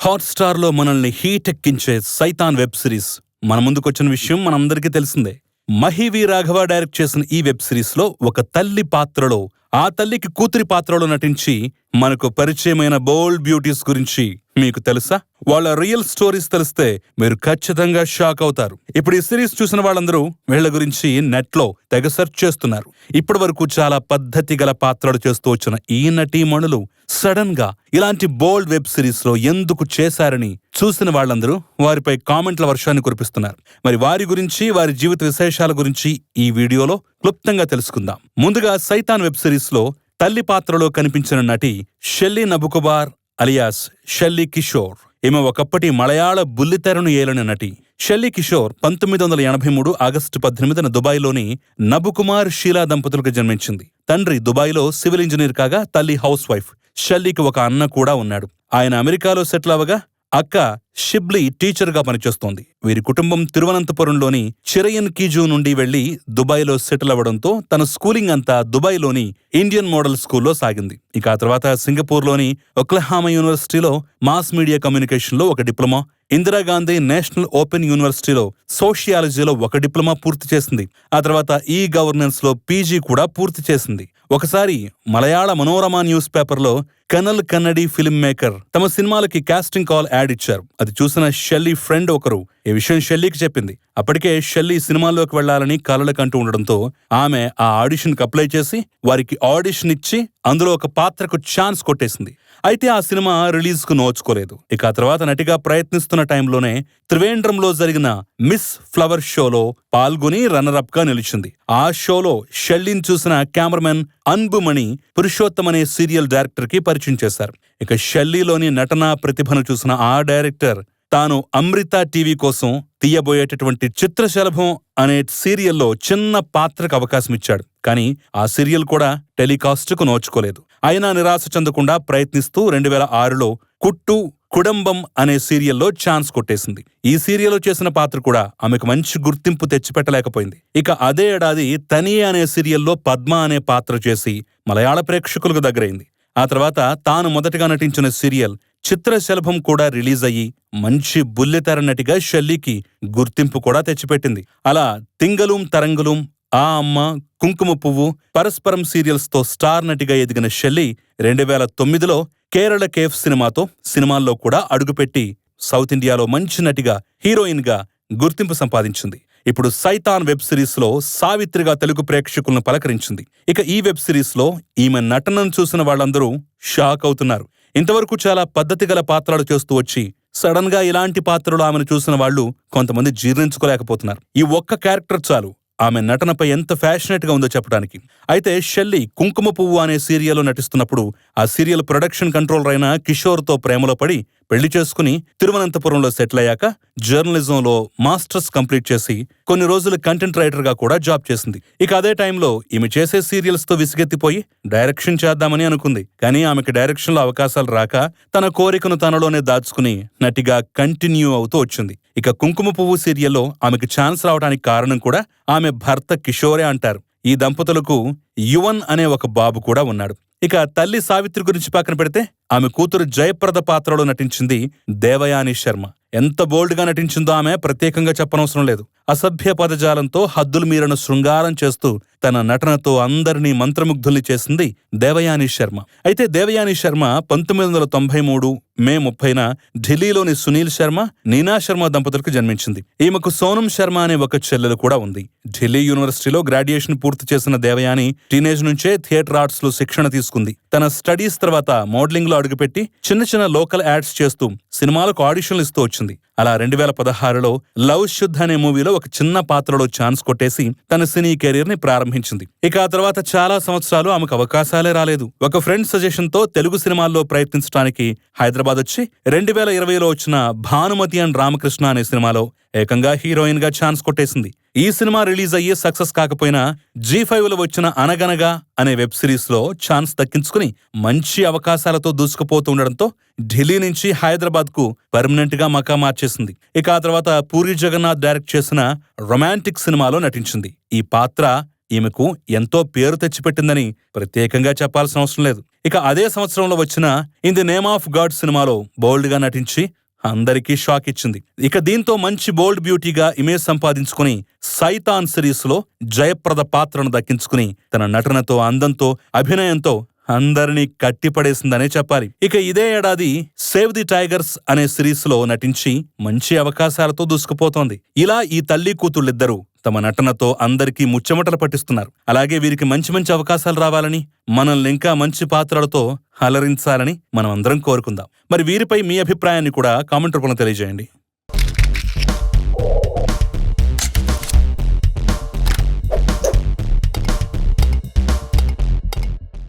హాట్స్టార్లో మనల్ని హీట్ ఎక్కించే సైతాన్ web series. మన ముందుకొచ్చిన విషయం మనందరికీ తెలిసిందే. మహివి రాఘవ డైరెక్ట్ చేసిన ఈ వెబ్ సిరీస్లో ఒక తల్లి పాత్రలో ఆ తల్లికి కూతురి పాత్రలో నటించి మనకు పరిచయమైన బోల్డ్ బ్యూటీస్ గురించి మీకు తెలుసా? వాళ్ళ రియల్ స్టోరీస్ తెలిస్తే మీరు ఖచ్చితంగా షాక్ అవుతారు. ఇప్పుడు ఈ సిరీస్ చూసిన వాళ్ళందరూ వీళ్ళ గురించి నెట్లో తెగ సెర్చ్ చేస్తున్నారు. ఇప్పటి వరకు చాలా పద్ధతి గల పాత్రలు చేస్తూ వచ్చిన ఈ నటీమణులు సడన్గా ఇలాంటి బోల్డ్ వెబ్ సిరీస్లో ఎందుకు చేశారని చూసిన వాళ్ళందరూ వారిపై కామెంట్ల వర్షాన్ని కురిపిస్తున్నారు. మరి వారి గురించి వారి జీవిత విశేషాల గురించి ఈ వీడియోలో క్లుప్తంగా తెలుసుకుందాం. ముందుగా సైతాన్ వెబ్ సిరీస్లో తల్లి పాత్రలో కనిపించిన నటి షెల్లీ నబుకుబార్ అలియాస్ షెల్లీ కిషోర్. ఈమె ఒకప్పటి మలయాళ బుల్లితెరను ఏలిన నటి. షెల్లి కిషోర్ పంతొమ్మిది వందల ఎనభై మూడు ఆగస్టు పద్దెనిమిదిన దుబాయ్లోని నబుకుమార్ షీలా దంపతులకు జన్మించింది. తండ్రి దుబాయ్లో సివిల్ ఇంజనీర్ కాగా తల్లి హౌస్ వైఫ్ షెల్లీకి ఒక అన్న కూడా ఉన్నాడు. ఆయన అమెరికాలో సెటిల్ అవగా అక్క షిబ్లీ టీచర్గా పనిచేస్తోంది. వీరి కుటుంబం తిరువనంతపురంలోని చిరయన్ కీజూ నుండి వెళ్ళి దుబాయ్లో సెటిల్ అవ్వడంతో తన స్కూలింగ్ అంతా దుబాయ్లోని ఇండియన్ మోడల్ స్కూల్లో సాగింది. ఇక ఆ తర్వాత సింగపూర్లోని ఒక్లహామా యూనివర్సిటీలో మాస్ మీడియా కమ్యూనికేషన్లో ఒక డిప్లొమా ఇందిరాగాంధీ నేషనల్ ఓపెన్ యూనివర్సిటీలో సోషియాలజీలో ఒక డిప్లొమా పూర్తి చేసింది. ఆ తర్వాత ఈ గవర్నెన్స్లో పీజీ కూడా పూర్తి చేసింది. ఒకసారి మలయాళ మనోరమ న్యూస్ పేపర్లో కనల్ కన్నడి ఫిల్మ్ మేకర్ తమ సినిమాలకి కాస్టింగ్ కాల్ యాడ్ ఇచ్చారు. అది చూసిన షెల్లీ ఫ్రెండ్ ఒకరు ఈ విషయం షెల్లీకి చెప్పింది. అప్పటికే షెల్లీ సినిమాల్లోకి వెళ్ళాలని కలలకంటూ ఉండడంతో ఆమె ఆ ఆడిషన్కి అప్లై చేసి వారికి ఆడిషన్ ఇచ్చి అందులో ఒక పాత్రకు ఛాన్స్ కొట్టేసింది. అయితే ఆ సినిమా రిలీజ్కు నోచుకోలేదు. ఇక ఆ తర్వాత నటిగా ప్రయత్నిస్తున్న టైంలోనే త్రివేంద్రంలో జరిగిన మిస్ ఫ్లవర్ షోలో పాల్గొని రన్నర్ అప్గా నిలిచింది. ఆ షోలో షెల్లీని చూసిన కెమెరామెన్ అన్బుమణి పురుషోత్తం అనే సీరియల్ డైరెక్టర్కి పరిచయం చేశారు. ఇక షెల్లీలోని నటనా ప్రతిభను చూసిన ఆ డైరెక్టర్ తాను అమృత టీవీ కోసం తీయబోయేటటువంటి చిత్రశలభం అనే సీరియల్లో చిన్న పాత్రకు అవకాశం ఇచ్చాడు. కానీ ఆ సీరియల్ కూడా టెలికాస్ట్కు నోచుకోలేదు. అయినా నిరాశ చెందకుండా ప్రయత్నిస్తూ రెండు వేల ఆరులో కుట్టు కుడంబం అనే సీరియల్లో ఛాన్స్ కొట్టేసింది. ఈ సీరియల్లో చేసిన పాత్ర కూడా ఆమెకు మంచి గుర్తింపు తెచ్చిపెట్టలేకపోయింది. ఇక అదే ఏడాది తని అనే సీరియల్లో పద్మ అనే పాత్ర చేసి మలయాళ ప్రేక్షకులకు దగ్గరైంది. ఆ తర్వాత తాను మొదటగా నటించిన సీరియల్ చిత్రశలభం కూడా రిలీజ్ అయ్యి మంచి బుల్లితెర నటిగా షెల్లీకి గుర్తింపు కూడా తెచ్చిపెట్టింది. అలా తింగలూం తరంగలూం ఆ అమ్మ కుంకుమ పువ్వు పరస్పరం సీరియల్స్తో స్టార్ నటిగా ఎదిగిన షెల్లీ రెండు వేల తొమ్మిదిలో కేరళ కేఫ్ సినిమాతో సినిమాల్లో కూడా అడుగుపెట్టి సౌత్ ఇండియాలో మంచి నటిగా హీరోయిన్గా గుర్తింపు సంపాదించింది. ఇప్పుడు సైతాన్ వెబ్ సిరీస్లో సావిత్రిగా తెలుగు ప్రేక్షకులను పలకరించింది. ఇక ఈ వెబ్ సిరీస్లో ఈమె నటనను చూసిన వాళ్ళందరూ షాక్ అవుతున్నారు. ఇంతవరకు చాలా పద్ధతి గల పాత్రలు చేస్తూ వచ్చి సడన్గా ఇలాంటి పాత్రలు ఆమెను చూసిన వాళ్ళు కొంతమంది జీర్ణించుకోలేకపోతున్నారు. ఈ ఒక్క క్యారెక్టర్ చాలు. ఆమె నటనపై ఎంత ఫ్యాషనేట్గా ఉందో చెప్పడానికి. అయితే షెల్లీ కుంకుమ పువ్వు అనే సీరియల్లో నటిస్తున్నప్పుడు ఆ సీరియల్ ప్రొడక్షన్ కంట్రోలర్ అయిన కిషోర్తో ప్రేమలో పడి పెళ్ళి చేసుకుని తిరువనంతపురంలో సెటిల్ అయ్యాక జర్నలిజంలో మాస్టర్స్ కంప్లీట్ చేసి కొన్ని రోజులు కంటెంట్ రైటర్గా కూడా జాబ్ చేసింది. ఇక అదే టైంలో ఈమె చేసే సీరియల్స్తో విసిగెత్తిపోయి డైరెక్షన్ చేద్దామని అనుకుంది. కానీ ఆమెకి డైరెక్షన్లో అవకాశాలు రాక తన కోరికను తనలోనే దాచుకుని నటిగా కంటిన్యూ అవుతూ వచ్చింది. ఇక కుంకుమ పువ్వు సీరియల్లో ఆమెకు ఛాన్స్ రావడానికి కారణం కూడా ఆమె భర్త కిషోరే అంటారు. ఈ దంపతులకు యువన్ అనే ఒక బాబు కూడా ఉన్నాడు. ఇక తల్లి సావిత్రి గురించి పక్కన పెడితే ఆమె కూతురు జయప్రద పాత్రలో నటించింది దేవయాని శర్మ. ఎంత బోల్డ్గా నటించిందో ఆమె ప్రత్యేకంగా చెప్పనవసరం లేదు. అసభ్య పదజాలంతో హద్దులు మీరను శృంగారం చేస్తూ తన నటనతో అందరినీ మంత్రముగ్ధుల్ని చేసింది దేవయాని శర్మ. అయితే దేవయాని శర్మ పంతొమ్మిది వందల తొంభై మూడు మే ముప్పైన ఢిల్లీలోని సునీల్ శర్మ నీనా శర్మ దంపతులకు జన్మించింది. ఈమెకు సోనం శర్మ అనే ఒక చెల్లెలు కూడా ఉంది. ఢిల్లీ యూనివర్సిటీలో గ్రాడ్యుయేషన్ పూర్తి చేసిన దేవయాని టీనేజ్ నుంచే థియేటర్ ఆర్ట్స్లో శిక్షణ తీసుకుంది. తన స్టడీస్ తర్వాత మోడలింగ్లో అడుగుపెట్టి చిన్న చిన్న లోకల్ యాడ్స్ చేస్తూ సినిమాలకు ఆడిషన్లు ఇస్తూ వచ్చింది. అలా రెండు వేల పదహారులో లవ్ శుద్ధ్ అనే మూవీలో ఒక చిన్న పాత్రలో ఛాన్స్ కొట్టేసి తన సినీ కెరీర్ని ప్రారంభించింది. ఇక ఆ తర్వాత చాలా సంవత్సరాలు ఆమెకు అవకాశాలే రాలేదు. ఒక ఫ్రెండ్ సజెషన్తో తెలుగు సినిమాల్లో ప్రయత్నించడానికి హైదరాబాద్ వచ్చి రెండు వేల ఇరవైలో వచ్చిన భానుమతి అండ్ రామకృష్ణ అనే సినిమాలో ఏకంగా హీరోయిన్గా ఛాన్స్ కొట్టేసింది. ఈ సినిమా రిలీజ్ అయ్యి సక్సెస్ కాకపోయినా జీ ఫైవ్లో వచ్చిన అనగనగా అనే వెబ్ సిరీస్లో ఛాన్స్ దక్కించుకుని మంచి అవకాశాలతో దూసుకుపోతూ ఉండడంతో ఢిల్లీ నుంచి హైదరాబాద్కు మకా మార్చేసింది. ఇక ఆ తర్వాత పూరి జగన్నాథ్ డైరెక్ట్ చేసిన రొమాంటిక్ సినిమాలో నటించింది. ఈ పాత్ర ఈమెకు ఎంతో పేరు తెచ్చిపెట్టిందని ప్రత్యేకంగా చెప్పాల్సిన అవసరం లేదు. ఇక అదే సంవత్సరంలో వచ్చిన in the name of God సినిమాలో బోల్డ్గా నటించి అందరికీ షాక్ ఇచ్చింది. ఇక దీంతో మంచి బోల్డ్ బ్యూటీగా ఇమేజ్ సంపాదించుకుని సైతాన్ సిరీస్లో జయప్రద పాత్రను దక్కించుకుని తన నటనతో అందంతో అభినయంతో అందరినీ కట్టిపడేసిందనే చెప్పాలి. ఇక ఇదే ఏడాది సేవ్ ది టైగర్స్ అనే సిరీస్లో నటించి మంచి అవకాశాలతో దూసుకుపోతోంది. ఇలా ఈ తల్లి కూతుళ్ళిద్దరూ తమ నటనతో అందరికీ ముచ్చమటలు పట్టిస్తున్నారు. అలాగే వీరికి మంచి మంచి అవకాశాలు రావాలని మనల్ని ఇంకా మంచి పాత్రలతో అలరించాలని మనం అందరం కోరుకుందాం. మరి వీరిపై మీ అభిప్రాయాన్ని కూడా కామెంట్ రూపంలో తెలియజేయండి.